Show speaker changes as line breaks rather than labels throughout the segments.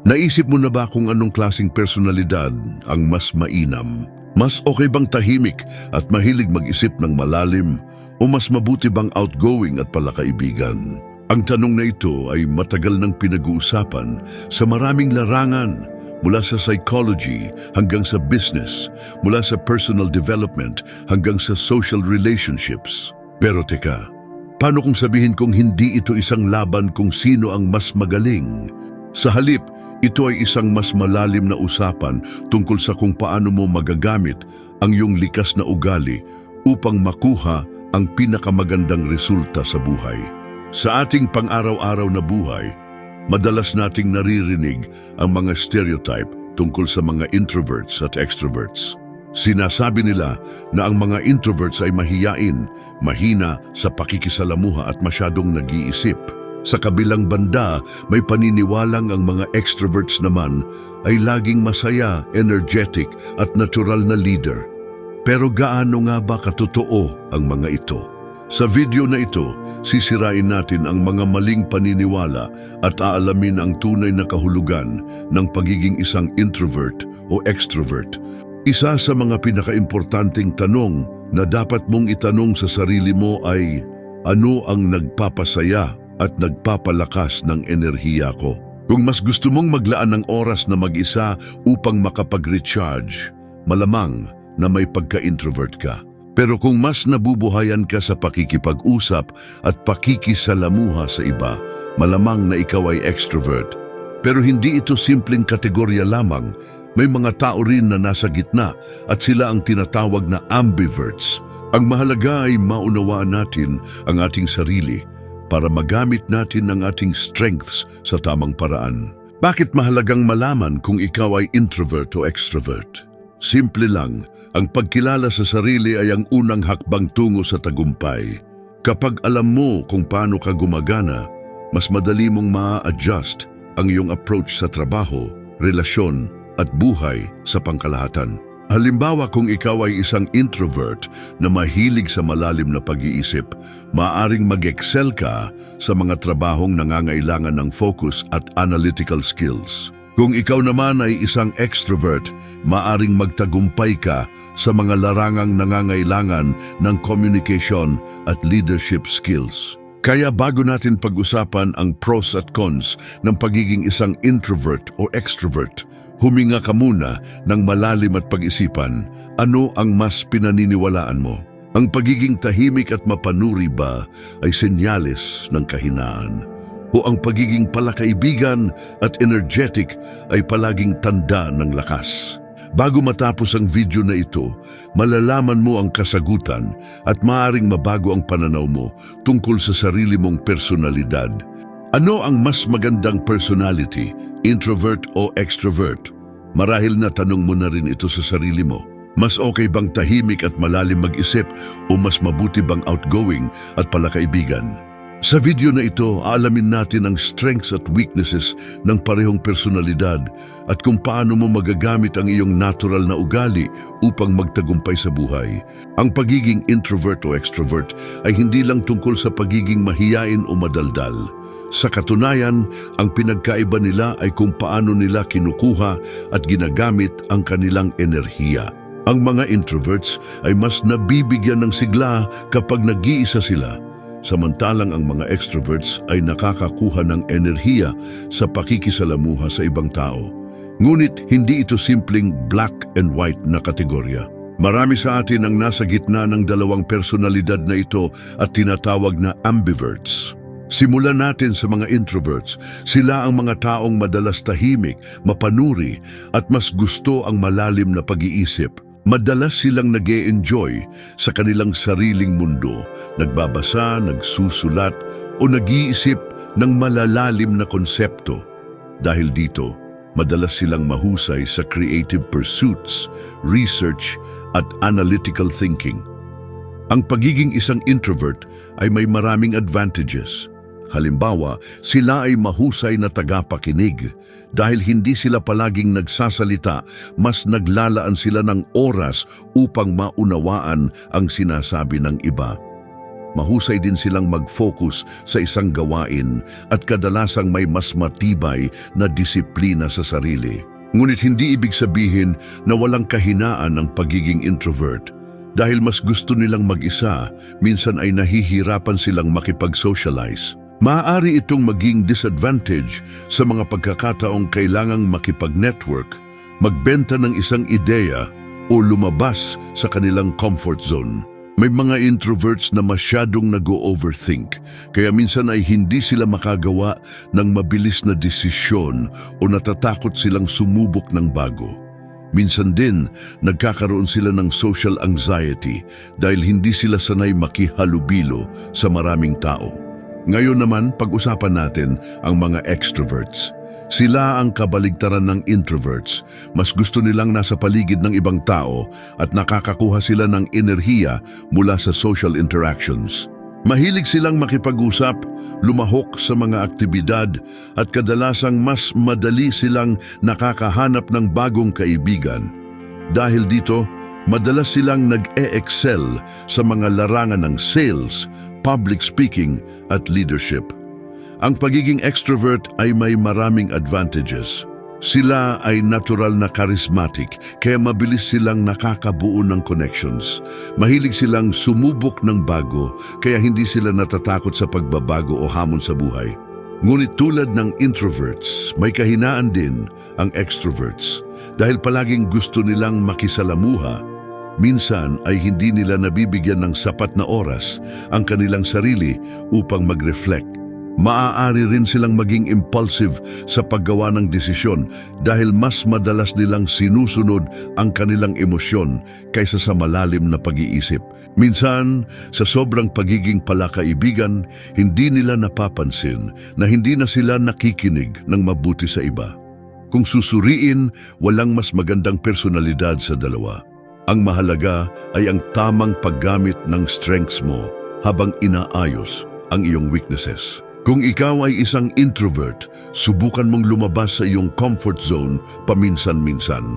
Naisip mo na ba kung anong klasing personalidad ang mas mainam? Mas okay bang tahimik at mahilig mag-isip ng malalim o mas mabuti bang outgoing at palakaibigan? Ang tanong na ito ay matagal nang pinag-uusapan sa maraming larangan mula sa psychology hanggang sa business, mula sa personal development hanggang sa social relationships. Pero teka, paano kung sabihin kong hindi ito isang laban kung sino ang mas magaling? Sa halip, ito ay isang mas malalim na usapan tungkol sa kung paano mo magagamit ang iyong likas na ugali upang makuha ang pinakamagandang resulta sa buhay. Sa ating pang-araw-araw na buhay, madalas nating naririnig ang mga stereotype tungkol sa mga introverts at extroverts. Sinasabi nila na ang mga introverts ay mahiyain, mahina sa pakikisalamuha at masyadong nag-iisip. Sa kabilang banda, may paniniwalang ang mga extroverts naman ay laging masaya, energetic at natural na leader. Pero gaano nga ba katotoo ang mga ito? Sa video na ito, sisirain natin ang mga maling paniniwala at aalamin ang tunay na kahulugan ng pagiging isang introvert o extrovert. Isa sa mga pinakaimportanteng tanong na dapat mong itanong sa sarili mo ay, ano ang nagpapasaya at nagpapalakas ng enerhiya ko? Kung mas gusto mong maglaan ng oras na mag-isa upang makapag-recharge, malamang na may pagka-introvert ka. Pero kung mas nabubuhayan ka sa pakikipag-usap at pakikisalamuha sa iba, malamang na ikaw ay extrovert. Pero hindi ito simpleng kategorya lamang. May mga tao rin na nasa gitna at sila ang tinatawag na ambiverts. Ang mahalaga ay maunawaan natin ang ating sarili para magamit natin ang ating strengths sa tamang paraan. Bakit mahalagang malaman kung ikaw ay introvert o extrovert? Simple lang, ang pagkilala sa sarili ay ang unang hakbang tungo sa tagumpay. Kapag alam mo kung paano ka gumagana, mas madali mong maa-adjust ang iyong approach sa trabaho, relasyon at buhay sa pangkalahatan. Halimbawa kung ikaw ay isang introvert na mahilig sa malalim na pag-iisip, maaring mag-excel ka sa mga trabahong nangangailangan ng focus at analytical skills. Kung ikaw naman ay isang extrovert, maaring magtagumpay ka sa mga larangang nangangailangan ng communication at leadership skills. Kaya bago natin pag-usapan ang pros at cons ng pagiging isang introvert o extrovert, huminga ka muna ng malalim at pag-isipan ano ang mas pinaniniwalaan mo. Ang pagiging tahimik at mapanuri ba ay senyales ng kahinaan? O ang pagiging palakaibigan at energetic ay palaging tanda ng lakas? Bago matapos ang video na ito, malalaman mo ang kasagutan at maaring mabago ang pananaw mo tungkol sa sarili mong personalidad. Ano ang mas magandang personality, introvert o extrovert? Marahil na tanong mo na rin ito sa sarili mo. Mas okay bang tahimik at malalim mag-isip o mas mabuti bang outgoing at palakaibigan? Sa video na ito, aalamin natin ang strengths at weaknesses ng parehong personalidad at kung paano mo magagamit ang iyong natural na ugali upang magtagumpay sa buhay. Ang pagiging introvert o extrovert ay hindi lang tungkol sa pagiging mahiyain o madaldal. Sa katunayan, ang pinagkaiba nila ay kung paano nila kinukuha at ginagamit ang kanilang enerhiya. Ang mga introverts ay mas nabibigyan ng sigla kapag nag-iisa sila Samantalang ang mga extroverts ay nakakakuha ng enerhiya sa pakikisalamuha sa ibang tao. Ngunit hindi ito simpleng black and white na kategorya. Marami sa atin ang nasa gitna ng dalawang personalidad na ito at tinatawag na ambiverts. Simulan natin sa mga introverts. Sila ang mga taong madalas tahimik, mapanuri at mas gusto ang malalim na pag-iisip. Madalas silang nag enjoy sa kanilang sariling mundo, nagbabasa, nagsusulat o nag-iisip ng malalalim na konsepto. Dahil dito, madalas silang mahusay sa creative pursuits, research at analytical thinking. Ang pagiging isang introvert ay may maraming advantages. Halimbawa, sila ay mahusay na tagapakinig. Dahil hindi sila palaging nagsasalita, mas naglalaan sila ng oras upang maunawaan ang sinasabi ng iba. Mahusay din silang mag-focus sa isang gawain at kadalasang may mas matibay na disiplina sa sarili. Ngunit hindi ibig sabihin na walang kahinaan ang pagiging introvert. Dahil mas gusto nilang mag-isa, minsan ay nahihirapan silang makipag-socialize. Maaari itong maging disadvantage sa mga pagkakataong kailangang makipag-network, magbenta ng isang ideya o lumabas sa kanilang comfort zone. May mga introverts na masyadong nag-overthink, kaya minsan ay hindi sila makagawa ng mabilis na desisyon o natatakot silang sumubok ng bago. Minsan din, nagkakaroon sila ng social anxiety dahil hindi sila sanay makihalubilo sa maraming tao. Ngayon naman, pag-usapan natin ang mga extroverts. Sila ang kabaligtaran ng introverts. Mas gusto nilang nasa paligid ng ibang tao at nakakakuha sila ng enerhiya mula sa social interactions. Mahilig silang makipag-usap, lumahok sa mga aktibidad at kadalasang mas madali silang nakakahanap ng bagong kaibigan. Dahil dito, madalas silang nag-e-excel sa mga larangan ng sales, public speaking at leadership. Ang pagiging extrovert ay may maraming advantages. Sila ay natural na charismatic, kaya mabilis silang nakakabuo ng connections. Mahilig silang sumubok ng bago, kaya hindi sila natatakot sa pagbabago o hamon sa buhay. Ngunit tulad ng introverts, may kahinaan din ang extroverts. Dahil palaging gusto nilang makisalamuha, minsan ay hindi nila nabibigyan ng sapat na oras ang kanilang sarili upang mag-reflect Maaari rin silang maging impulsive sa paggawa ng desisyon dahil mas madalas nilang sinusunod ang kanilang emosyon kaysa sa malalim na pag-iisip. Minsan, sa sobrang pagiging palakaibigan, hindi nila napapansin na hindi na sila nakikinig ng mabuti sa iba. Kung susuriin, walang mas magandang personalidad sa dalawa. Ang mahalaga ay ang tamang paggamit ng strengths mo habang inaayos ang iyong weaknesses. Kung ikaw ay isang introvert, subukan mong lumabas sa iyong comfort zone paminsan-minsan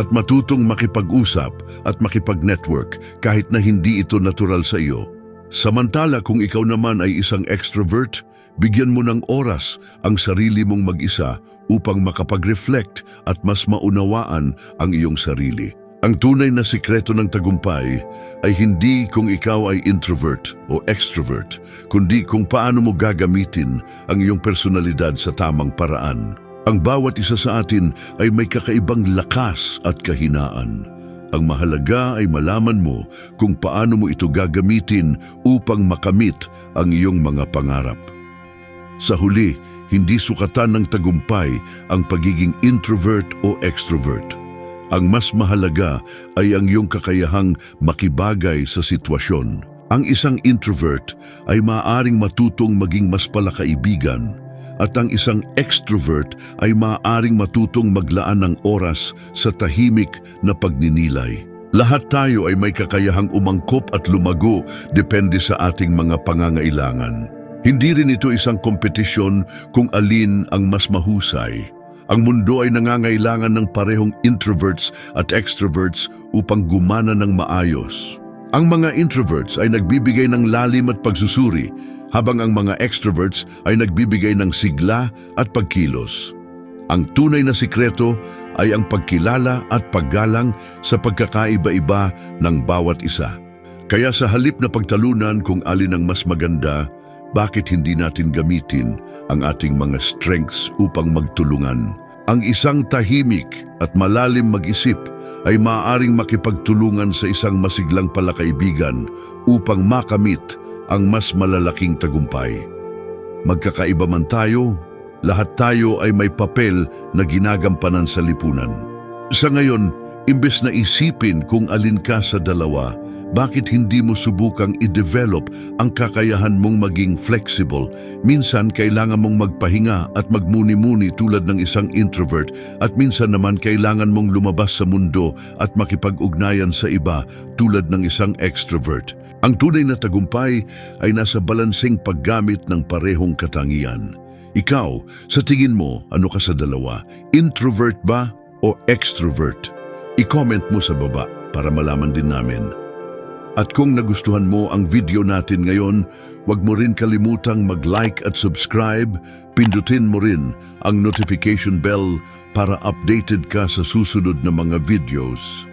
at matutong makipag-usap at makipag-network kahit na hindi ito natural sa iyo. Samantala kung ikaw naman ay isang extrovert, bigyan mo ng oras ang sarili mong mag-isa upang makapag-reflect at mas maunawaan ang iyong sarili. Ang tunay na sikreto ng tagumpay ay hindi kung ikaw ay introvert o extrovert, kundi kung paano mo gagamitin ang iyong personalidad sa tamang paraan. Ang bawat isa sa atin ay may kakaibang lakas at kahinaan. Ang mahalaga ay malaman mo kung paano mo ito gagamitin upang makamit ang iyong mga pangarap. Sa huli, hindi sukatan ng tagumpay ang pagiging introvert o extrovert. Ang mas mahalaga ay ang iyong kakayahang makibagay sa sitwasyon. Ang isang introvert ay maaaring matutong maging mas palakaibigan at ang isang extrovert ay maaaring matutong maglaan ng oras sa tahimik na pagninilay. Lahat tayo ay may kakayahang umangkop at lumago depende sa ating mga pangangailangan. Hindi rin ito isang kompetisyon kung alin ang mas mahusay. Ang mundo ay nangangailangan ng parehong introverts at extroverts upang gumana ng maayos. Ang mga introverts ay nagbibigay ng lalim at pagsusuri, habang ang mga extroverts ay nagbibigay ng sigla at pagkilos. Ang tunay na sikreto ay ang pagkilala at paggalang sa pagkakaiba-iba ng bawat isa. Kaya sa halip na pagtalunan kung alin ang mas maganda, bakit hindi natin gamitin ang ating mga strengths upang magtulungan? Ang isang tahimik at malalim mag-isip ay maaaring makipagtulungan sa isang masiglang palakaibigan upang makamit ang mas malalaking tagumpay. Magkakaiba man tayo, lahat tayo ay may papel na ginagampanan sa lipunan. Sa ngayon, imbes na isipin kung alin ka sa dalawa, bakit hindi mo subukang i-develop ang kakayahan mong maging flexible? Minsan kailangan mong magpahinga at magmuni-muni tulad ng isang introvert at minsan naman kailangan mong lumabas sa mundo at makipag-ugnayan sa iba tulad ng isang extrovert. Ang tunay na tagumpay ay nasa balanseng paggamit ng parehong katangian. Ikaw, sa tingin mo, ano ka sa dalawa? Introvert ba o extrovert? I-comment mo sa baba para malaman din namin. At kung nagustuhan mo ang video natin ngayon, huwag mo rin kalimutang mag-like at subscribe. Pindutin mo rin ang notification bell para updated ka sa susunod na mga videos.